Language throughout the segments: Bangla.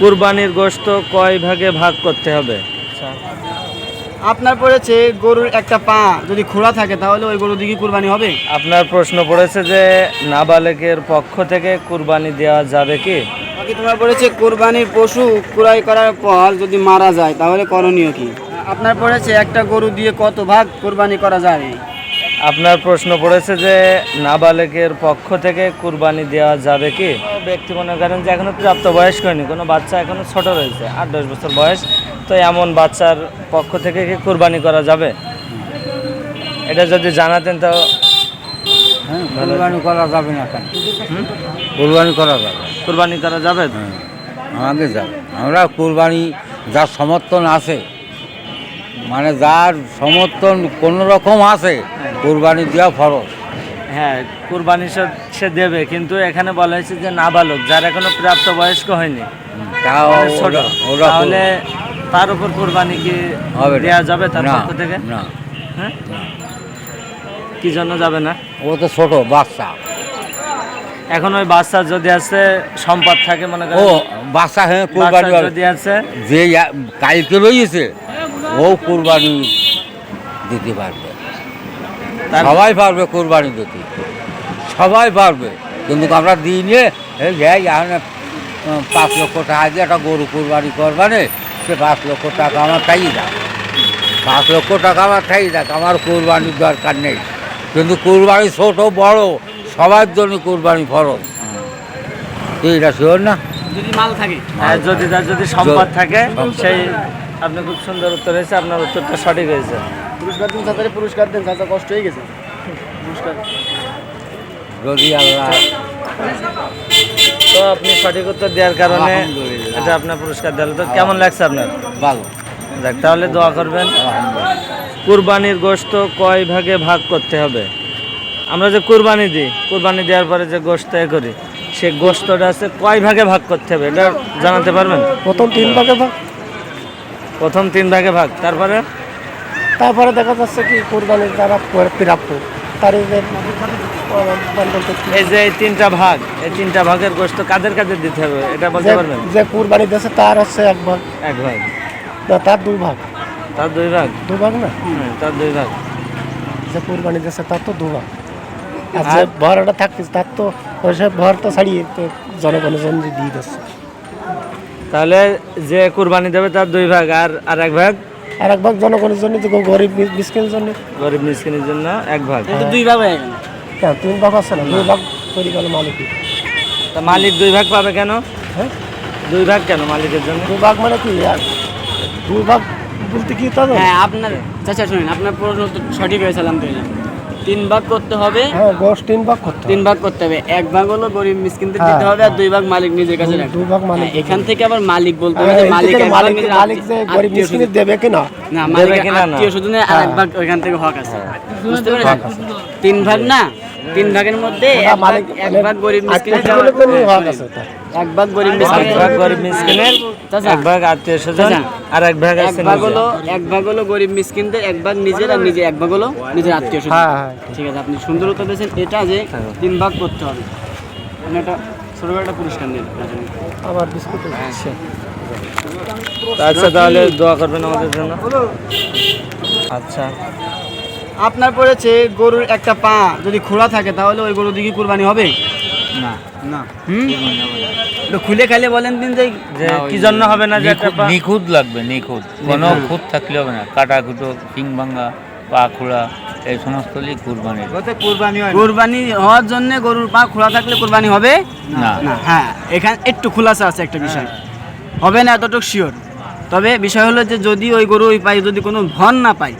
কুরবানির গোশত কয় ভাগে ভাগ করতে হবে? আপনার পড়েছে গরুর একটা পা যদি খোলা থাকে তাহলে ওই গরু দিকে কুরবানি হবে? আপনার প্রশ্ন পড়েছে যে নাবালেকের পক্ষ থেকে কুরবানি দেওয়া যাবে কি? বাকি তোমার পড়েছে কোরবানির পশু ক্রয় করার পর যদি মারা যায় তাহলে করণীয় কি? আপনার পড়েছে একটা গরু দিয়ে কত ভাগ কোরবানি করা যাবে আপনার প্রশ্ন পড়েছে যে নাবালেকের পক্ষ থেকে কুরবানি দেওয়া যাবে কি? ব্যক্তি মনে করেন যে এখনও প্রাপ্ত বয়স্ক হয়নি কোনো বাচ্চা এখনও ছোট রয়েছে আট দশ বছর বয়স তো এমন বাচ্চার পক্ষ থেকে কি কুরবানি করা যাবে? এটা যদি জানাতেন তো হ্যাঁ কোরবানি করা যাবে না কেন? কোরবানি করা যাবে। কুরবানি করা যাবে? হ্যাঁ আমাকে যাবে। আমরা কোরবানি যার সমর্থন আছে মানে যার সমর্থন কোনো রকম আছে কোরবানি দেওয়া ফরজ। হ্যাঁ কুরবানি সে- সে দেবে কিন্তু এখানে বলা হয়েছে যে নাবালক যার এখনও প্রাপ্ত বয়স্ক হয়নি। মানে ছোট। তাহলে তার উপর কুরবানি কি দেওয়া যাবে তার পক্ষ থেকে? হ্যাঁ? কি জন্য যাবে না? ও তো ছোট বাচ্চা। এখন ওই বাচ্চা যদি আছে সম্পদ থাকে মনে ও বাচ্চা হ্যাঁ কোরবানি যদি আছে। যে কালকে রয়েছে ও কোরবানি দিতে পারবে। সবাই পারবে কোরবানি দিতে। সবাই পারবে। কিন্তু আমরা দিই নিয়ে যাই পাঁচ লক্ষ টাকা দিয়ে একটা গরু কোরবানি করবানে সে পাঁচ লক্ষ টাকা আমার চাই যাক। পাঁচ লক্ষ টাকা আমার চাই যাক আমার কোরবানির দরকার নেই। কিন্তু কোরবানি ছোট বড় সবার জন্য কোরবানি ফরজ। তুই এটা শিওর না? যদি মাল থাকে। যদি তার যদি সম্পদ থাকে সেই আপনি খুব সুন্দর উত্তর হয়েছে আপনার উত্তরটা সঠিক হয়েছে। পুরস্কার দিন চাচারে পুরস্কার দেন চাচা কষ্ট হয়ে গেছে। পুরস্কার। যদি আল্লাহ। তো আপনি সঠিক উত্তর দেওয়ার কারণে এটা আপনার পুরস্কার দিল তো কেমন লাগছে আপনার? ভালো। যাক তাহলে দোয়া করবেন। কুরবানির গোশত কয় ভাগে ভাগ করতে হবে? আমরা যে কুরবানি দিই কুরবানি দেওয়ার পরে যে গোশত এ করি সে গোশতটা আছে কয় ভাগে ভাগ করতে হবে? এটা জানাতে পারবেন? প্রথম তিন ভাগে ভাগ। প্রথম তিন ভাগে ভাগ তারপরে? তারপরে দেখা যাচ্ছে কি কোরবানির যারা পরে প্রাপ্য তার এই যে তিনটা ভাগ এই তিনটা ভাগের কাদের কাদের দিতে হবে এটা বলতে যে- পারবেন? যে কোরবানি দিয়েছে তার হচ্ছে এক ভাগ। এক ভাগ। না তার দুই ভাগ। তার দুই ভাগ? না? তার দুই ভাগ। যে কোরবানি দিয়েছে তার তো দু ভাগ। আর যে ভরটা থাকতেছে তার তো ভর তো ছাড়িয়ে তো জনগণের জন্য দিয়ে দিচ্ছে তাহলে যে কুরবানি দেবে তার দুই ভাগ। আর আর এক ভাগ? আর এক ভাগ জনগণের জন্য যে গরিব মিসকিনের জন্য। গরিব মিসকিনের জন্য এক ভাগ দুই ভাগ হয়ে গেল। হ্যাঁ তিন ভাগ আছে না? দুই ভাগ তৈরি করল মালিক। তা মালিক দুই ভাগ পাবে কেন? হ্যাঁ? দুই ভাগ কেন মালিকের জন্য? দুই ভাগ মানে কি? আর দুই ভাগ বলতে কি তো হ্যাঁ আপনার চাচা শুনেন আপনার প্রশ্ন সঠিক হয়েছে আলহামদুলিল্লাহ। তিন ভাগ করতে হবে। হ্যাঁ গোশ তিন ভাগ করতে তিন ভাগ করতে হবে। এক ভাগ হলো গরিব মিসকিনদের দিতে হ্যাঁ। হবে আর দুই ভাগ মালিক নিজের কাছে রাখবে দুই ভাগ মালিক হ্যাঁ, এখান থেকে আবার মালিক বলতে হবে হ্যাঁ, মালিক থেকে এক ভাগ মালিক নিজের মালিক যে গরিব মিসকিনের দেবে কিনা? না না? আত্মীয় স্বজনের আর এক ভাগ ওইখান থেকে হক আছে। বুঝতে পেরেছেন? তিন ভাগ না? তিন ভাগের মধ্যে এক ভাগ মালিক এক ভাগ গরিব আত্মীয় দেওয়া- হক আছে। এক ভাগ গরিব এক মিসকিনের ভাগ গরিব মিসকিনের এক ভাগ আত্মীয় স্বজন আর এক ভাগ এক আছে ভাগ হলো এক ভাগ হলো গরিব মিসকিনদের এক ভাগ নিজের আর নিজে এক ভাগ হলো নিজের আত্মীয় স্বজন। হ্যাঁ হ্যাঁ। ঠিক আছে আপনি সুন্দর উত্তর দিয়েছেন এটা যে তিন ভাগ করতে হবে। আপনি একটা ছোট একটা পুরস্কার নিন আমার বিস্কুট আচ্ছা তাহলে দোয়া করবেন আমাদের জন্য। আচ্ছা। আপনার পড়েছে গরুর একটা পা যদি খোলা থাকে তাহলে ওই গরু দিকে কুরবানি হবে? না। না। হুম? একটু খুলে খাইলে বলেন দিন যে কি জন্য হবে না যে একটা নিখুঁত লাগবে নিখুঁত। কোনো খুঁত থাকলে হবে না। কাটা কুটো ফিং ভাঙা পা খোড়া এই সমস্তই কুরবানির কুরবানি হওয়ার জন্য গরুর পা খোলা থাকলে কুরবানি হবে? না। না হ্যাঁ এখানে একটু খোলাসা আছে একটা বিষয়। হবে না এতটুকু শিওর তবে বিষয় হলো যে যদি ওই গরু ওই পায়ে যদি কোনো ভন না পায়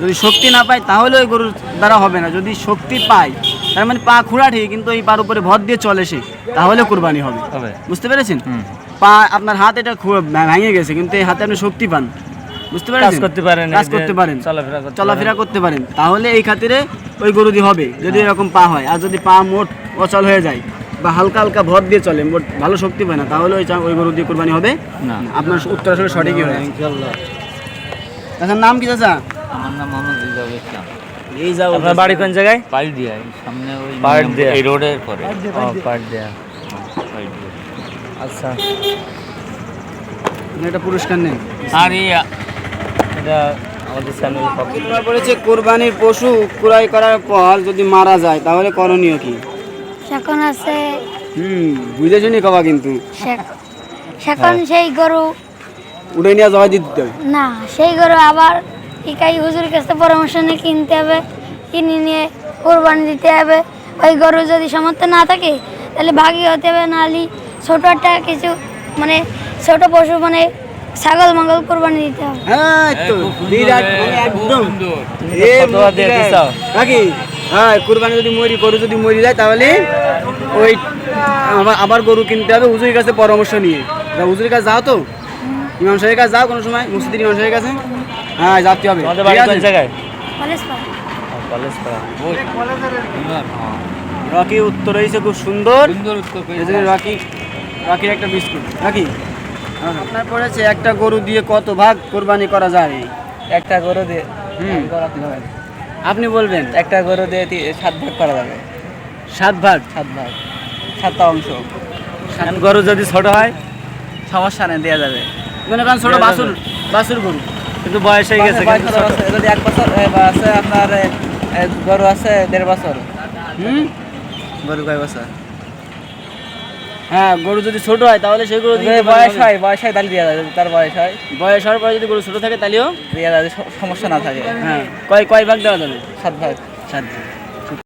যদি শক্তি না পায় তাহলে ওই গরুর দ্বারা হবে না। যদি শক্তি পায় তার মানে পা খুঁড়া ঠিক কিন্তু ওই পার উপরে ভর দিয়ে চলে সে। তাহলে কুরবানি হবে। হবে। বুঝতে পেরেছেন? পা আপনার হাত এটা ভেঙে গেছে কিন্তু এই হাতে আপনি শক্তি পান। বুঝতে কাজ পেরেছেন? করতে পারেন কাজ করতে পারেন। চলাফেরা করতে চলাফেরা করতে পারেন। তাহলে এই খাতিরে ওই গরু দিয়ে হবে যদি এরকম পা হয়। আর যদি পা মোট অচল হয়ে যায় বা হালকা হালকা ভর দিয়ে চলে মোট ভালো শক্তি পায় না তাহলে ওই ওই গরু দিয়ে কোরবানি হবে। না। আপনার উত্তর আসলে সঠিকই হয় আচ্ছা নাম কি চাচা? আমার নাম মোহাম্মদ রিজাউল ইসলাম। এই যাও আপনার বাড়ি কোন জায়গায়? পাইল দিয়া সামনে ওই পাইল দিয়া। এই রোডের পরে। ও পাইল দিয়া। আচ্ছা। একটা পুরস্কার নেন আর এই এটা আমাদের চ্যানেলের পক্ষ বলেছে কোরবানির পশু ক্রয় করার পর যদি মারা যায় তাহলে করণীয় কি? সেখন আছে হুম বুঝে শুনি কবা কিন্তু? সে- সেখন সেই গরু উঠে নিয়ে জবাই দিতে না সেই গরু আবার ইকাই হুজুর কাছে পরামর্শ নিয়ে কিনতে হবে কিনে নিয়ে কোরবানি দিতে হবে। ওই গরু যদি সামর্থ্য না থাকে তাহলে ভাগি হতে হবে নাহলে ছোট একটা কিছু মানে ছোট পশু মানে ছাগল মাগল কোরবানি দিতে হবে। হ্যাঁ তো বিরাট একদম। নাকি হ্যাঁ কোরবানি যদি মরি গরু যদি মরি যায় তাহলে ওই আবার আবার গরু কিনতে হবে হুজুরের কাছে পরামর্শ নিয়ে। হুজুরের কাছে যাও তো। ইমাম সাহেবের কাছে যাও কোনো সময়। মসজিদের ইমাম সাহেবের কাছে। হ্যাঁ যাতে হবে। তোমাদের ঠিক বাড়ি আছে? কোন জায়গায়? কলেজ পাড়া। কলেজ পাড়া। রকি উত্তর হয়েছে খুব সুন্দর। সুন্দর উত্তর এই জন্য রকি রকির একটা বিস্কুট। রকি আপনার পড়েছে একটা গরু দিয়ে কত ভাগ কোরবানি করা যায়? একটা গরু দিয়ে হুম। আপনি বলবেন। একটা গরু দিয়ে সাত ভাগ করা যাবে। সাত ভাগ? সাত ভাগ। সাতটা অংশ। গরু যদি ছোট হয় সমস্যা নেই দেওয়া যাবে। মনে করেন ছোট বাসুর বাসুর গরু। কিন্তু বয়স হয়ে গেছে যদি এক বছর আছে আপনার গরু আছে দেড় বছর। হুম? গরু কয় বছর? হ্যাঁ গরু যদি ছোট হয় তাহলে সেই গরু দিয়ে বয়স হয় বয়স হয় তাহলে দেওয়া তার বয়স হয়। বয়স হওয়ার পরে যদি গরু ছোট থাকে তাহলেও দেওয়া যাবে সমস্যা না থাকে। হ্যাঁ। কয় কয় ভাগ দেওয়া যাবে? সাত ভাগ। সাত ভাগ।